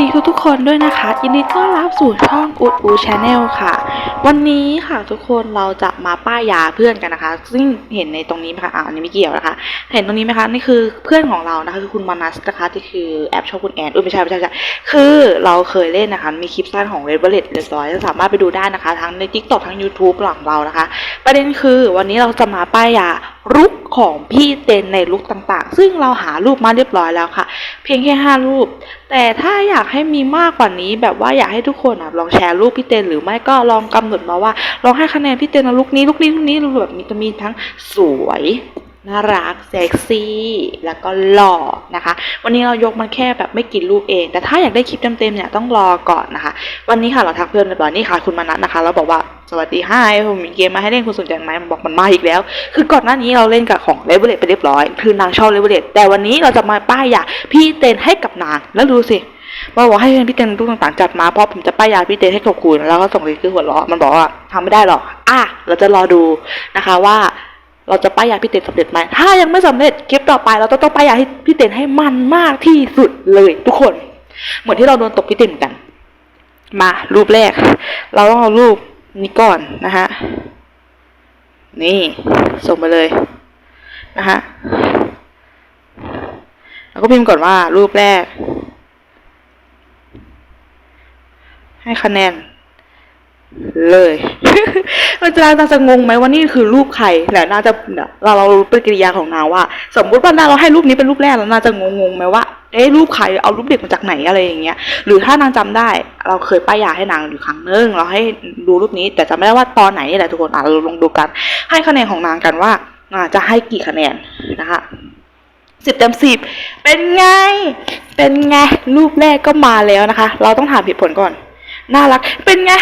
ดีทุกๆคนด้วยนะคะยินดีต้อนรับสู่ช่องอูดอูชาแนลค่ะ วันนี้ค่ะทุกคนเราจะมาป้ายยาเพื่อนกันนะคะ ซึ่งเห็นในตรงนี้ไหมคะอ่าอันนี้ไม่เกี่ยวนะคะ เห็นตรงนี้ไหมคะนี่คือเพื่อนของเรานะคะคือคุณมานัสนะคะที่คือแอปชอบคุณแอนอุ้ยไม่ใช่ไม่ใช่ไม่ใช่คือเราเคยเล่นนะคะมีคลิปสั้นของ Red Bullet เรียบร้อยสามารถไปดูได้นะคะ ทั้งใน TikTok ทั้ง YouTube หลังเรานะคะ ประเด็นคือวันนี้เราจะมาป้ายยาลุกของพี่เต็นในลุกต่างๆ ซึ่งเราหารูปมาเรียบร้อยแล้วค่ะ เพียงแค่5รูป แต่ถ้าอยากให้มีมากกว่านี้ แบบว่าอยากให้ทุกคนอะลองแชร์รูปพี่เต็นหรือไม่ก็ลองกำหนดมาว่าลองให้คะแนนพี่เต็นในลุกนี้ลุกนี้ลุกนี้รูปแบบมีจะมีทั้งสวย น่ารักเซ็กซี่แล้วก็หล่อนะคะ วันนี้เรายกมันแค่แบบไม่กี่รูปเอง แต่ถ้าอยากได้คลิปเต็มๆเนี่ยต้องรอก่อนนะคะ วันนี้ค่ะเราทักเพื่อนเรียบร้อยนี่ค่ะคุณมานัทนะคะเราบอกว่าสวัสดีค่ะผมมีเกมมาให้เล่นคุณสนใจไหมมันบอกมันมาอีกแล้ว คือก่อนหน้านี้เราเล่นกับของเลเวลเลตไปเรียบร้อย คือนางชอบเลเวลเลตแต่วันนี้เราจะมาป้ายยาพี่เต้นให้กับนางแล้วดูสิมาบอกให้พี่เต้นรูปต่างๆจัดมาเพราะผมจะป้ายยาพี่เต้นให้กับคุณแล้วก็ส่งลิงก์คือหัวเราะมันบอกว่าทำไม่ได้หรอกอะเราจะรอดูนะคะว่า เราจะป้ายยาพี่เต้นสำเร็จไหมถ้ายังไม่สำเร็จคลิปต่อไป เราจะต้องป้ายยาให้พี่เต้นให้มันมากที่สุดเลยทุกคน เหมือนที่เราโดนตกพี่เต้นเหมือนกัน มารูปแรก เราต้องเอารูปนี้ก่อนนะฮะนี่ส่งไปเลยนะฮะแล้วก็พิมพ์ก่อนว่ารูปแรก ให้คะแนน เลย มันจะนางจะงงไหมว่านี่คือรูปใครแล้วนางจะเราเรารู้ปฏิกิริยาของนางว่า สมมุติว่านางเราให้รูปนี้เป็นรูปแรกแล้วนางจะงงงๆไหมว่าเอ๊ะรูปใครเอารูปเด็กมาจากไหนอะไรอย่างเงี้ย หรือถ้านางจำได้ เราเคยป้ายยาให้นางอยู่ครั้งนึงเราให้ดูรูปนี้ แต่จำไม่ได้ว่าตอนไหนนี่แหละทุกคนอะเราลองดูกัน ให้คะแนนของนางกันว่าอ่าจะให้กี่คะแนนนะคะสิบเต็มสิบเป็นไง เป็นไงรูปแรกก็มาแล้วนะคะ เราต้องถามเหตุผลก่อน น่ารัก เป็นไง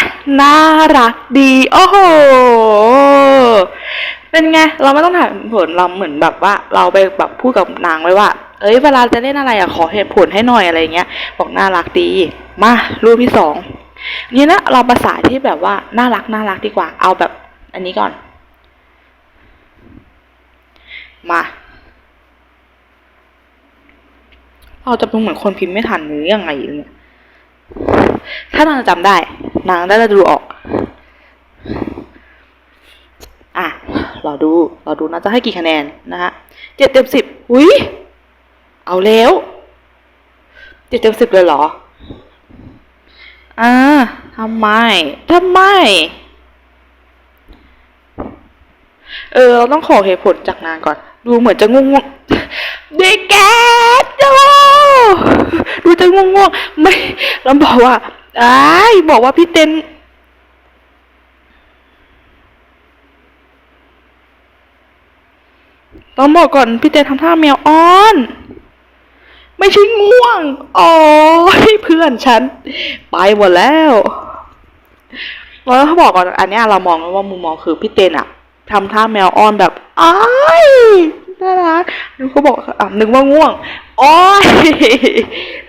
น่ารักดี โอ้โห เป็นไง เราไม่ต้องถามผลเราเหมือนแบบว่า เราไปแบบพูดกับนางไว้ว่า เอ้ย เวลาจะเล่นอะไรอะขอเหตุผลให้หน่อยอะไรเงี้ย บอกน่ารักดี มารูปที่สอง นี่นะ เราภาษาที่แบบว่า น่ารักน่ารักดีกว่า เอาแบบ อันนี้ก่อน มาเราจะเป็นเหมือนคนพิมพ์ไม่ทันหรือยังไงเนี่ย ถ้านางจำได้ นางได้จะดูออก อะรอดูรอดูนะจะให้กี่คะแนนนะฮะเจ็ดเต็มสิบอุ้ยเอาแล้วเจ็ดเต็มสิบเลยเหรอ อ่าทำไมทำไม เออ เราต้องขอเหตุผลจากนางก่อน ดูเหมือนจะงงงๆเด็กแกโจ ดูจะงงงๆไม่เราบอกว่าอ้ายบอกว่าพี่เต้นต้องบอกก่อนพี่เต้นทำท่าแมวอ้อน ไม่ใช่ง่วงอ๋อเพื่อนฉัน ไปหมดแล้วแล้วเขาบอกก่อนอันนี้เรามองว่ามุมมองคือพี่เต้นอะทำท่าแมวอ้อนแบบอ้าย น่ารักนึกเขาบอกอะนึกว่าง่วงโอ้ย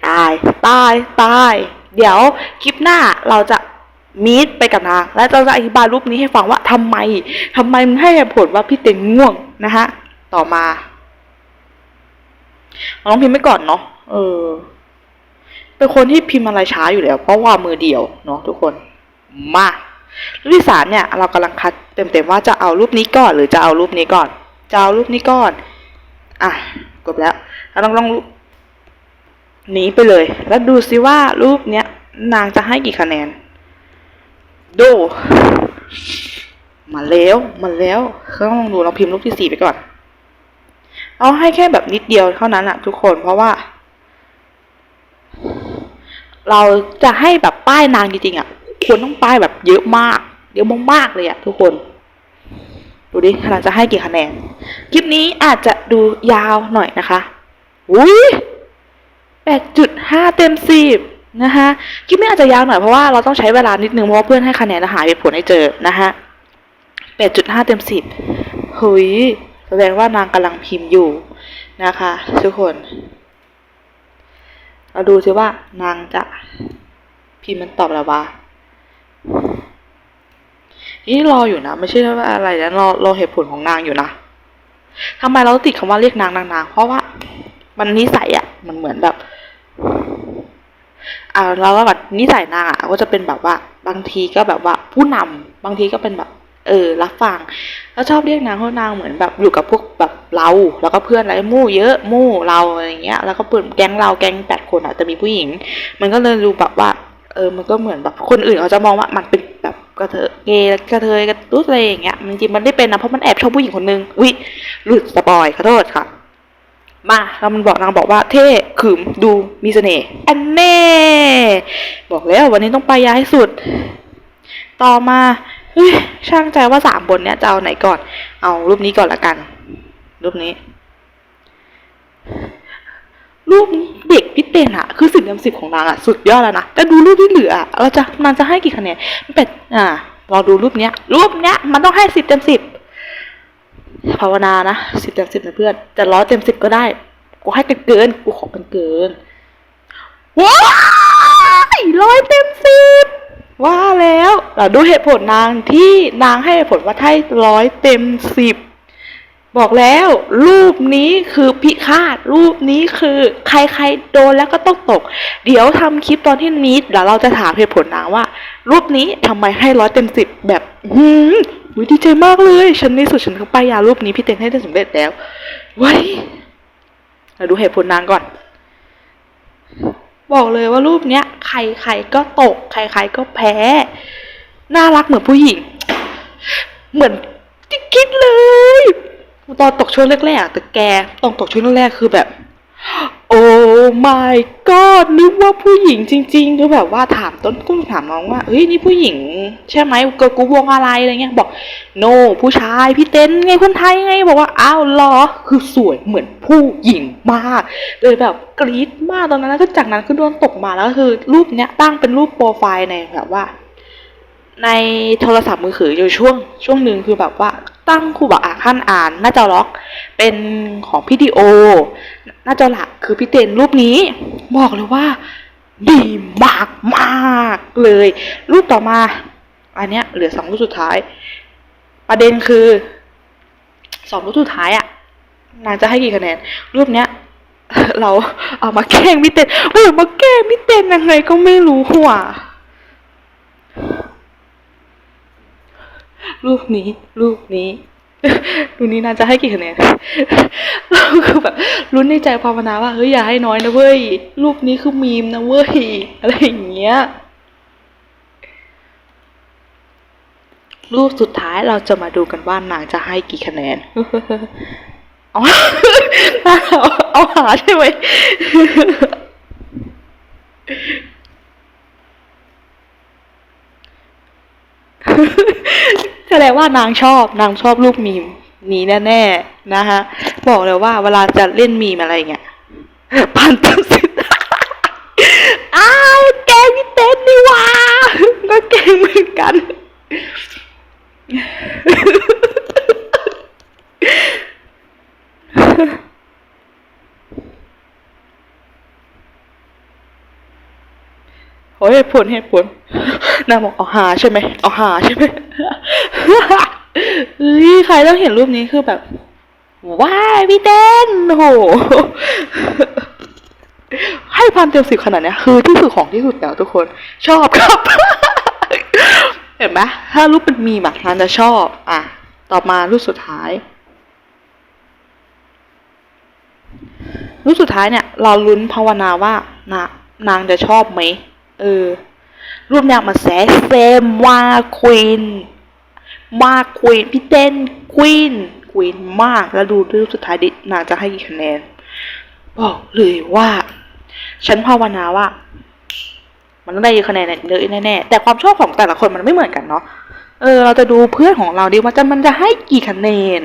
ตายตายตาย เดี๋ยวคลิปหน้าเราจะมีดไปกับนางและเราจะอธิบายรูปนี้ให้ฟังว่าทำไมทำไมมันให้ผลว่าพี่เต็งง่วงนะฮะต่อมาเราต้องพิมพ์ไปก่อนเนาะเออ เป็นคนที่พิมพ์อะไรช้าอยู่แล้ว เพราะว่ามือเดียวเนาะทุกคนมารูปที่สามเนี่ย เรากำลังคัดเต็มๆว่าจะเอารูปนี้ก่อนหรือจะเอารูปนี้ก่อน จะเอารูปนี้ก่อน อะ กดแล้วเราต้องลองรูปนี้ไปเลย แล้วดูซิว่ารูปเนี้ยนางจะให้กี่คะแนน ดู มาแล้ว มาแล้วเราต้องลองดูเราพิมพ์รูปที่สี่ไปก่อน เอาให้แค่แบบนิดเดียวเท่านั้นอะทุกคน เพราะว่า เราจะให้แบบป้ายนางจริงๆอะควรต้องป้ายแบบเยอะมาก เยอะมากๆเลยอะทุกคน ดูดินางจะให้กี่คะแนน คลิปนี้อาจจะดูยาวหน่อยนะคะอุ้ยแปดจุดห้าเต็มสิบนะคะคลิปนี้อาจจะยาวหน่อยเพราะว่าเราต้องใช้เวลานิดนึงเพราะว่าเพื่อนให้คะแนนและหาเหตุผลให้เจอนะคะแปดจุดห้าเต็มสิบเฮ้ยแสดงว่านางกำลังพิมพ์อยู่นะคะ ทุกคน เราดูซิว่านางจะพิมพ์มันตอบแล้ววะ นี่รออยู่นะ ไม่ใช่ว่าอะไรนะรอรอเหตุผลของนางอยู่นะทำไมเราติดคำว่าเรียกนางนางนางเพราะว่ามันนิสัยอะ่ะ มันเหมือนแบบอ่าเราว่าแบบนิสัยนางอะ ก็จะเป็นแบบว่า บางทีก็แบบว่า ผู้นำบางทีก็เป็นแบบ เออ รับฟังแล้วชอบเรียกนางเพราะนางเหมือนแบบอยู่กับพวกแบบเรา แล้วก็เพื่อนอะไรมู่เยอะมู่เราอะไรอย่างเงี้ย แล้วก็เปิดแก๊งเราแก๊งแปดคนอะจะมีผู้หญิง มันก็เลยดูแบบว่า เออมันก็เหมือนแบบคนอื่นเขาจะมองว่ามันเป็นแบบกระเทยเกย์กระเทยกระตุ้อะไรอย่างเงี้ยมันจริงๆมันไม่เป็นนะเพราะมันแอบชอบผู้หญิงคนนึงวิหลุดสปอยขอโทษค่ะ มาแล้วมันบอกนางบอกว่าเท่ขึมดูมีเสน่ห์อันแน่บอกแล้ววันนี้ต้องไปยาให้สุด ต่อมาเฮ้ยช่างใจว่าสามบนเนี้ยจะเอาไหนก่อน เอารูปนี้ก่อนละกัน รูปนี้ รูปเด็กพี่เต้นอะคือสิบเต็มสิบของนางอะสุดยอดแล้วนะแต่ดูรูปที่เหลืออะเราจะนางจะให้กี่คะแนนเป็ดอ่าลองดูรูปเนี้ย รูปเนี้ยมันต้องให้สิบเต็มสิบภาวนานะสิบเต็มสิบนะเพื่อนแต่ร้อยเต็มสิบก็ได้กูให้เกินกูขอเกินว้ายร้อยเต็มสิบว่าแล้วเราดูเหตุผลนางที่นางให้เหตุผลว่าให้ร้อยเต็มสิบ บอกแล้วรูปนี้คือพิฆาตรูปนี้คือใครๆโดนแล้วก็ต้องตก เดี๋ยวทำคลิปตอนที่นิดเดี๋ยวเราจะถามเหตุผลนางว่า รูปนี้ทำไมให้ร้อยเต็มสิบแบบหืมอุ๊ยดีใจมากเลย ฉันในสุดฉันก็ป้ายยารูปนี้พี่เต็นให้ได้สำเร็จแล้วไว้ยเราดูเหตุผลนางก่อน บอกเลยว่ารูปเนี้ยใครๆก็ตก ใครๆก็แพ้ น่ารักเหมือนผู้หญิง เหมือนที่คิดเลย ตอนตกช่วงแรกๆอะแต่แกตอนตกช่วงแรกๆคือแบบ โอ้ my god นึกว่าผู้หญิงจริงๆคือแบบว่าถามต้นกุ้งถามน้องว่าเฮ้ยนี่ผู้หญิง ใช่ไหมเกิร์ลกรุ๊ปวงอะไรอะไรเงี้ยบอก no ผู้ชายพี่เต้นไงคนไทยไงบอกว่าอ้าวหรอคือสวยเหมือนผู้หญิงมากเลยแบบกรี๊ดมากตอนนั้นแล้วก็จากนั้นคือโดนตกมาแล้วก็คือรูปเนี้ยตั้งเป็นรูปโปรไฟล์ในแบบว่า ในโทรศัพท์มือถืออยู่ช่วงช่วงหนึ่งคือแบบว่าตั้งครูบอกอะขั้นอ่านหน้าจอล็อก เป็นของพี่ดีโอ หน้าจอหลักคือพี่เตนรูปนี้ บอกเลยว่า ดีมากมากเลย รูปต่อมา อันเนี้ยเหลือสองรูปสุดท้าย ประเด็นคือสองรูปสุดท้ายอะนางจะให้กี่คะแนน รูปเนี้ยเราเอามาแกล้งพี่เตนเออมาแกล้งพี่เตนยังไงก็ไม่รู้หัว รูปนี้ รูปนี้รูปนี้น่าจะให้กี่คะแนนเราคือแบบรุ้นในใจภาวนาว่าเฮ้ยอย่าให้น้อยนะเว้ย รูปนี้คือมีมนะเว้ย อะไรอย่างเงี้ย รูปสุดท้ายเราจะมาดูกันว่านางจะให้กี่คะแนน เอาเอาเอาหาใช่ไหม แสดงว่านางชอบนางชอบรูปมีมนี้แน่ๆนะคะบอกเลยว่าเวลาจะเล่นมีมอะไรเงี้ยพันตั้งสิทอ้าวแกงพี่เต้นนี่ว่าก็เก่งเหมือนกัน โอ้ยเหตุผลเหตุผล นางบอกเอาหาใช่ไหมเอาหาใช่ไหมเฮ้ยใครต้องเห็นรูปนี้คือแบบ ว้ายพี่เต้นโห ให้พันเต็มสิบขนาดเนี้ยคือที่สุดของที่สุดแล้วทุกคน ชอบครับ เห็นไหมถ้ารูปเป็นมีแบบนั้นจะชอบ อะ ต่อมารูปสุดท้าย รูปสุดท้ายเนี่ย เราลุ้นภาวนาว่า นางจะชอบไหม เออ รูปเนี่ยมาแซเซมว่าควีนมาควีนพี่เต้นควีนควีนมากแล้วดูรูปสุดท้ายดินางจะให้กี่คะแนน บอกเลยว่า ฉันภาวนาว่า มันต้องได้คะแนนเยอะแน่ๆแต่ความชอบของแต่ละคนมันไม่เหมือนกันเนาะเออ เราจะดูเพื่อนของเราดิว่าจะมันจะให้กี่คะแนน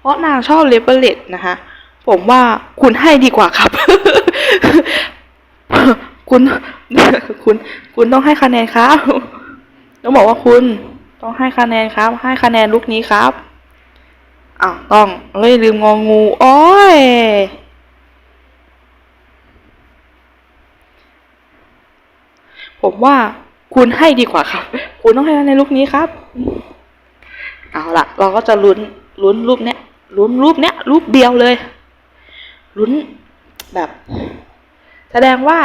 เพราะนางชอบเลเวลเลตนะคะ ผมว่าคุณให้ดีกว่าครับ คุณ คุณ คุณต้องให้คะแนนครับต้องบอกว่าคุณต้องให้คะแนนครับ ให้คะแนนลุกนี้ครับอ้าวต้องเอ้ยลืมงองูโอ้ยผมว่าคุณให้ดีกว่าครับ คุณต้องให้คะแนนลุกนี้ครับ เอาล่ะเราก็จะลุ้นลุ้นรูปเนี้ยลุ้นรูปเนี้ยรูปเดียวเลยลุ้นแบบ แสดงว่า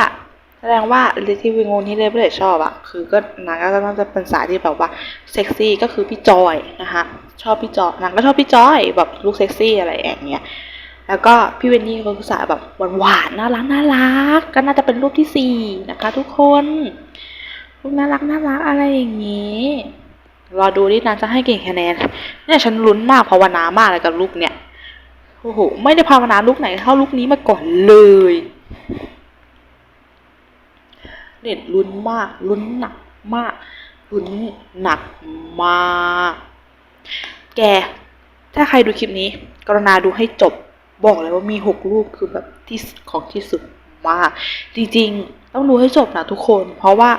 แสดงว่าที่วิงงที่เลเบลชอบอะคือก็นางก็น่าจะเป็นสายที่แบบว่าเซ็กซี่ก็คือพี่จอยนะคะชอบพี่จอยนางก็ชอบพี่จอยแบบลูกเซ็กซี่อะไรอย่างเงี้ยแล้วก็พี่เวนนี่ก็คือสายแบบหวานๆน่ารักน่ารักก็น่าจะเป็นรูปที่สี่นะคะ ทุกคนรูปน่ารักน่ารักอะไรอย่างนี้รอดูดินางจะให้กี่คะแนนเนี่ยฉันลุ้นมากภาวนามากเลยกับลูกเนี่ยโอ้โหไม่ได้ภาวนาลูกไหนเท่าลูกนี้มาก่อนเลย เด็ดลุ้นมาก ลุ้นหนักมาก ลุ้นหนักมาก แก ถ้าใครดูคลิปนี้ กรุณาดูให้จบ บอกเลยว่ามีหกลูกคือแบบที่ของที่สุดมาก จริงๆ ต้องดูให้จบนะทุกคน เพราะว่า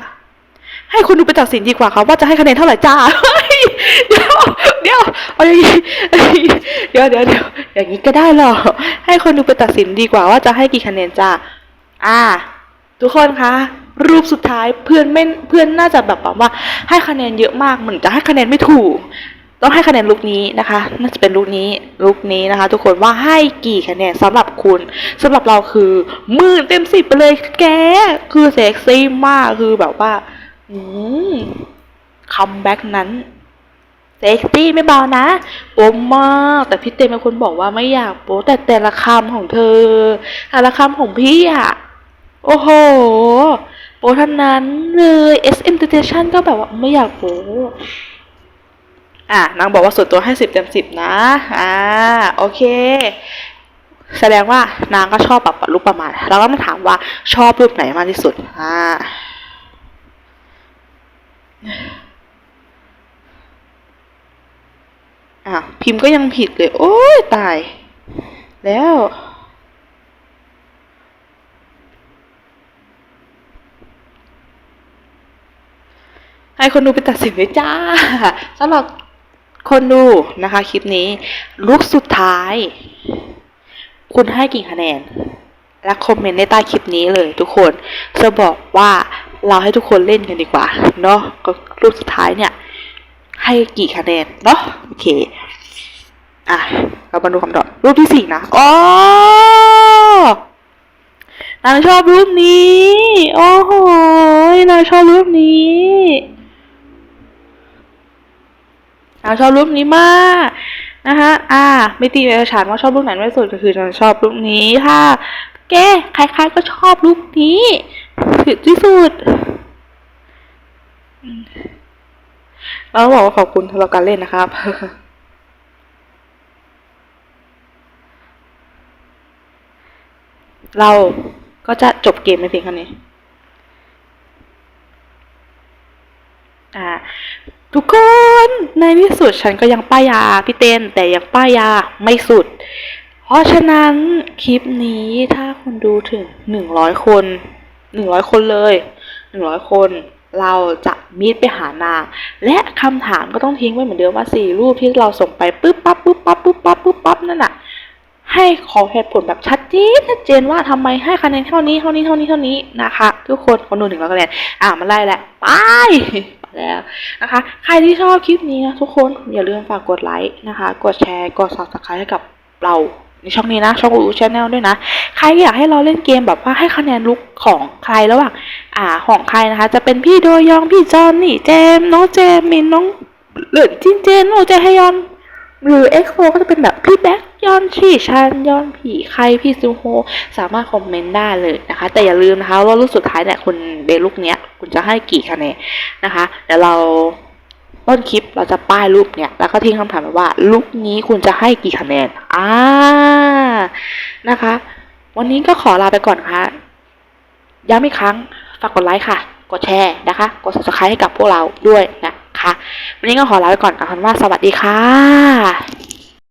ให้คนดูไปตัดสินดีกว่าครับว่าจะให้คะแนนเท่าไหร่จ้า เดี๋ยวเดี๋ยวเอาอย่างนี้เดี๋ยวเดี๋ยวเดี๋ยวอย่างนี้ก็ได้หรอ ให้คนดูไปตัดสินดีกว่าว่าจะให้กี่คะแนนจ้า อ่า ทุกคนคะ รูปสุดท้ายเพื่อนไม่เพื่อนน่าจะแบบว่า ให้คะแนนเยอะมากเหมือนจะให้คะแนนไม่ถูก ต้องให้คะแนนลุกนี้นะคะ น่าจะเป็นลุกนี้ลุกนี้นะคะ ทุกคนว่าให้กี่คะแนนสำหรับคุณสำหรับเราคือหมื่นเต็มสิบไปเลยแกคือเซ็กซี่มากคือแบบว่าอืมคัมแบ็กนั้นเซ็กซี่ไม่เบานะโป๊มากแต่พี่เต้เป็นคนบอกว่าไม่อยากโป๊แต่แต่ละคำของเธอแต่ละคำของพี่อะโอ้โห โป๊ทั้งนั้นเลย SM Temptation ก็แบบว่าไม่อยากโป๊อะนางบอกว่าส่วนตัวให้สิบเต็มสิบนะ อ่า โอเค แสดงว่านางก็ชอบแบบรูปประมาณแล้วก็มาถามว่าชอบรูปไหนมากที่สุด อ่าอะพิมพ์ก็ยังผิดเลย โอ้ยตาย แล้ว ให้คนดูไปตัดสินเลยจ้าสำหรับคนดูนะคะคลิปนี้ ลุกสุดท้าย คุณให้กี่คะแนน และคอมเมนต์ในใต้คลิปนี้เลยทุกคนจะบอกว่าเราให้ทุกคนเล่นกันดีกว่าเนาะก็รูปสุดท้ายเนี่ย ให้กี่คะแนนเนาะโอเคอะเรามาดูคำตอบรูปที่สี่นะอ๋อนางชอบรูปนี้ โอ้โหนางชอบรูปนี้ นาชอบรูปนี้มากนะคะอ่า ไม่ตีเอกฉันว่าชอบรูปไหนไม่สุดก็คือนางชอบรูปนี้ถ้าแกใครๆก็ชอบรูปนี้ผิดที่สุดเราบอกว่าขอบคุณสำหรับการเล่นนะครับเราก็จะจบเกมในเพียงเท่านี้ อ่าทุกคนในที่สุดฉันก็ยังป้ายยาพี่เต้นแต่ยังป้ายยาไม่สุด เพราะฉะนั้นคลิปนี้ถ้าคนดูถึงหนึ่งร้อยคนหนึ่งร้อยคนเลยหนึ่งร้อยคนเราจะมีดไปหานาง และคำถามก็ต้องทิ้งไว้เหมือนเดิมว่าสี่รูปที่เราส่งไปปุ๊บปั๊บปุ๊บปั๊บปุ๊บปั๊บปุ๊บปั๊บนั่นน่ะให้ขอเหตุผลแบบชัดเจนชัดเจนว่าทำไมให้คะแนนเท่านี้เท่านี้เท่านี้เท่านี้นะคะ ทุกคนคนดูหนึ่งร้อยคะแนนอ่ามาไล่แหละไป แล้วนะคะ ใครที่ชอบคลิปนี้นะทุกคนอย่าลืมฝากกดไลค์นะคะ กดแชร์ กด subscribe ให้กับเราในช่องนี้นะ ช่องอูชแนลด้วยนะ ใครอยากให้เราเล่นเกมแบบว่าให้คะแนนลุกของใครระหว่างอ่าของใครนะคะ จะเป็นพี่โดยองพี่จอนนี่เจมน้องเจมมินน้องเหลือจินเจนโอเจฮยอนหรือ X4 ก็จะเป็นแบบพี่แบ็กยอนชีชันยอนผีใครพี่ซูโฮสามารถคอมเมนต์ได้เลยนะคะ แต่อย่าลืมนะคะว่าลูกสุดท้ายเนี่ยคุณเดลุกเนี้ย คุณจะให้กี่คะแนนนะคะเดี๋ยวเราต้นคลิปเราจะป้ายรูปเนี่ย แล้วก็ทิ้งคำถามไว้ว่าลุกนี้คุณจะให้กี่คะแนนอ่านะคะ วันนี้ก็ขอลาไปก่อนค่ะย้ำอีกครั้งฝากกดไลค์ค่ะ กดแชร์นะคะ กด subscribe ให้กับพวกเราด้วยนะคะ วันนี้ก็ขอลาไปก่อนกับคำว่าสวัสดีค่ะ